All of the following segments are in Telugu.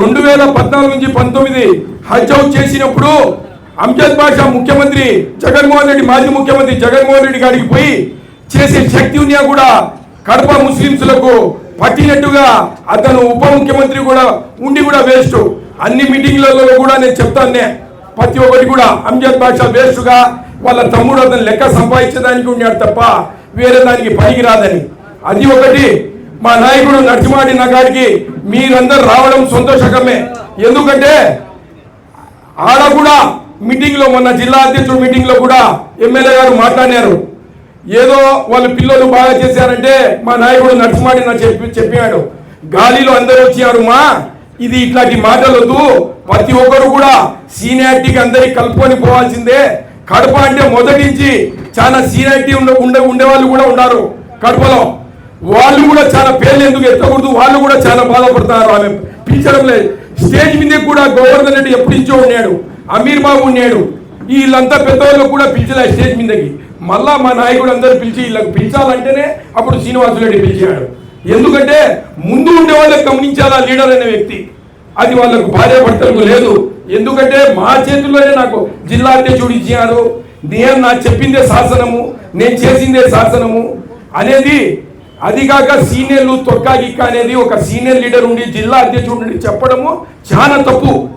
రెండు వేల పద్నాలుగు నుంచి పంతొమ్మిది హజ్ అవుట్ చేసినప్పుడు అంజద్ బాషా ముఖ్యమంత్రి జగన్మోహన్ రెడ్డి మాజీ ముఖ్యమంత్రి జగన్మోహన్ రెడ్డి గారికి పోయి చేసే శక్తి ఉన్నా కూడా కడప ముస్లింస్లకు పట్టినట్టుగా అతను ఉప ముఖ్యమంత్రి కూడా ఉండి కూడా వేస్ట్. అన్ని మీటింగ్లలో కూడా నేను చెప్తానే ప్రతి ఒక్కటి కూడా అంజద్ బాషా వేస్ట్గా వాళ్ళ తమ్ముడు అతను లెక్క సంపాదించడానికి ఉన్నాడు తప్ప వేరే దానికి పనికి రాదని. అది ఒకటి. మా నాయకుడు నడిచిమాడి నగాడికి మీరందరూ రావడం సంతోషకరమే. ఎందుకంటే ఆడ కూడా మీటింగ్లో మొన్న జిల్లా అధ్యక్షుడు మీటింగ్లో కూడా ఎమ్మెల్యే గారు మాట్లాడినారు. ఏదో వాళ్ళ పిల్లలు బాగా చేశారంటే మా నాయకుడు నడుచుమాడి నా చెప్పి చెప్పాడు గాలిలో అందరూ వచ్చారు మా ఇది ఇట్లాంటి మాటలొద్దు ప్రతి ఒక్కరు కూడా సీనియారిటీకి అందరికి కలుపుకొని పోవాల్సిందే. కడప అంటే మొదటి నుంచి చాలా సీనియారిటీ ఉండే ఉండే ఉండేవాళ్ళు కూడా ఉన్నారు కడపలో. వాళ్ళు కూడా చాలా పేర్లు ఎందుకు ఎత్తకూడదు? వాళ్ళు కూడా చాలా బాధపడుతున్నారు ఆమె. పిలిచడం లేదు. స్టేజ్ మీద కూడా గోవర్ధన్ రెడ్డి ఎప్పటి ఉన్నాడు? అమీర్ బాబు ఉన్నాడు. వీళ్ళంతా పెద్దవాళ్ళు కూడా పిలిచలే స్టేజ్ మీదకి. మళ్ళా మా నాయకుడు అందరూ పిలిచి వీళ్ళకి పిలిచాలంటేనే అప్పుడు శ్రీనివాసులరెడ్డి పిలిచాడు. ఎందుకంటే ముందు ఉండే వాళ్ళకి గమనించాలా లీడర్ అనే వ్యక్తి. అది వాళ్ళకు భార్య భర్తలకు లేదు. ఎందుకంటే మా చేతుల్లోనే నాకు జిల్లా అధ్యక్షుడు ఇచ్చారు నేను నా చెప్పిందే శాసనము నేను చేసిందే శాసనము అనేది అది కాక సీనియర్లు తొక్కా గిక్క అనేది ఒక సీనియర్ లీడర్ ఉండి జిల్లా అధ్యక్షుడు ఉండి చెప్పడము చాలా తప్పు.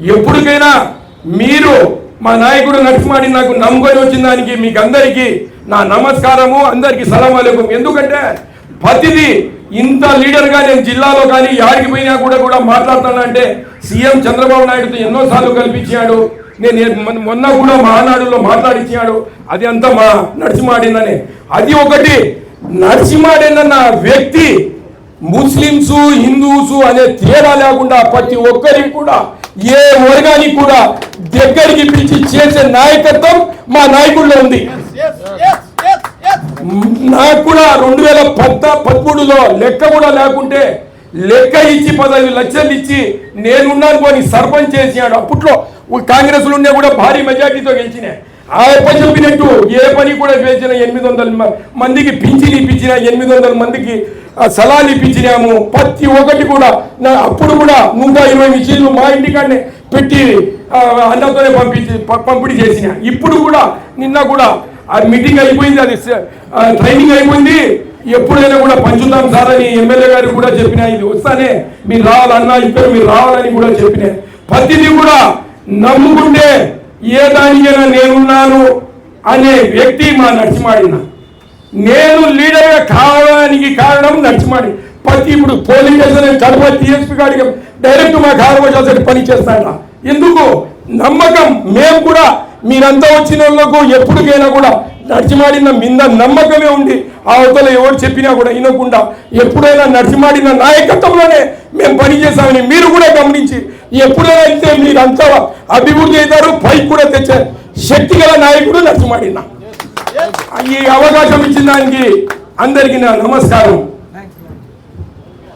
ఎప్పటికైనా మీరు మా నాయకుడు నరసింహాడి నాకు నమ్ముకొని వచ్చిన దానికి మీకు అందరికీ నా నమస్కారము అందరికీ సలాం ఎందుకంటే ప్రతిదీ ఇంత లీడర్గా నేను జిల్లాలో కానీ యాడికి పోయినా కూడా కూడా మాట్లాడుతానంటే సీఎం చంద్రబాబు నాయుడుతో ఎన్నోసార్లు కల్పించాడు. నేను మొన్న- కూడా కూడా మహానాడులో మాట్లాడించాడు. అది అంతా మా నరసింహాడిననే అది ఒకటి. నరసింహాడేనన్న వ్యక్తి ముస్లింస్ హిందూస్ అనే తేడా లేకుండా ప్రతి ఒక్కరికి కూడా ఏ వర్గానికి కూడా దగ్గరికి పిలిచి చేసే నాయకత్వం మా నాయకుల్లో ఉంది. నాకు కూడా రెండు వేల పద్ద పదమూడులో లెక్క కూడా లేకుంటే లెక్క ఇచ్చి పదహైదు లక్షలు ఇచ్చి నేనున్నాను కొని సర్పంచ్ చేసినాడు. అప్పట్లో కాంగ్రెస్లు ఉండే కూడా భారీ మెజార్టీతో గెలిచినాయి. ఆ చెప్పినట్టు ఏ పని కూడా చేసిన ఎనిమిది వందల మందికి పింఛన్ ఇప్పించిన ఎనిమిది వందల మందికి సలాన్ని సలాలు ఇప్పించినాము. ప్రతి ఒక్కటి కూడా నా అప్పుడు కూడా నూట ఇరవై మిషన్లు మా ఇంటికాడనే పెట్టి అన్నతోనే పంపించి పంపిణీ చేసిన. ఇప్పుడు కూడా నిన్న కూడా ఆ మీటింగ్ అయిపోయింది అది ట్రైనింగ్ అయిపోయింది. ఎప్పుడైనా కూడా పంచుతాం సార్ అని ఎమ్మెల్యే గారు కూడా చెప్పిన ఇది వస్తానే మీరు రావాలన్నా ఇద్దరు మీరు రావాలని కూడా చెప్పిన. ప్రతిదీ కూడా నమ్ముకుంటే ఏ దానికైనా నేనున్నాను అనే వ్యక్తి మా నడిచిమాడిన నేను లీడర్గా కావడానికి కారణం నడిచిమాడి ప్రతి ఇప్పుడు పోలీస్ స్టేషన్ కడప టీఎస్పీ గారికి డైరెక్ట్ మా కార్యవర్గాలు పని చేస్తాడా. ఎందుకు? నమ్మకం. మేము కూడా మీరంతా వచ్చిన వాళ్ళకు ఎప్పటికైనా కూడా నడిచిమాడిన మింద నమ్మకమే ఉంది ఆ అవతల ఎవరు చెప్పినా కూడా వినకుండా ఎప్పుడైనా నడిచిమాడిన నాయకత్వంలోనే మేము పనిచేసామని మీరు కూడా గమనించి ఎప్పుడైనా అయితే మీరంతా అభివృద్ధి అవుతారు పైకి కూడా తెచ్చే శక్తి గల నాయకుడు నడిచిమాడిన ఈ అవకాశం ఇచ్చిన దానికి అందరికీ నా నమస్కారం.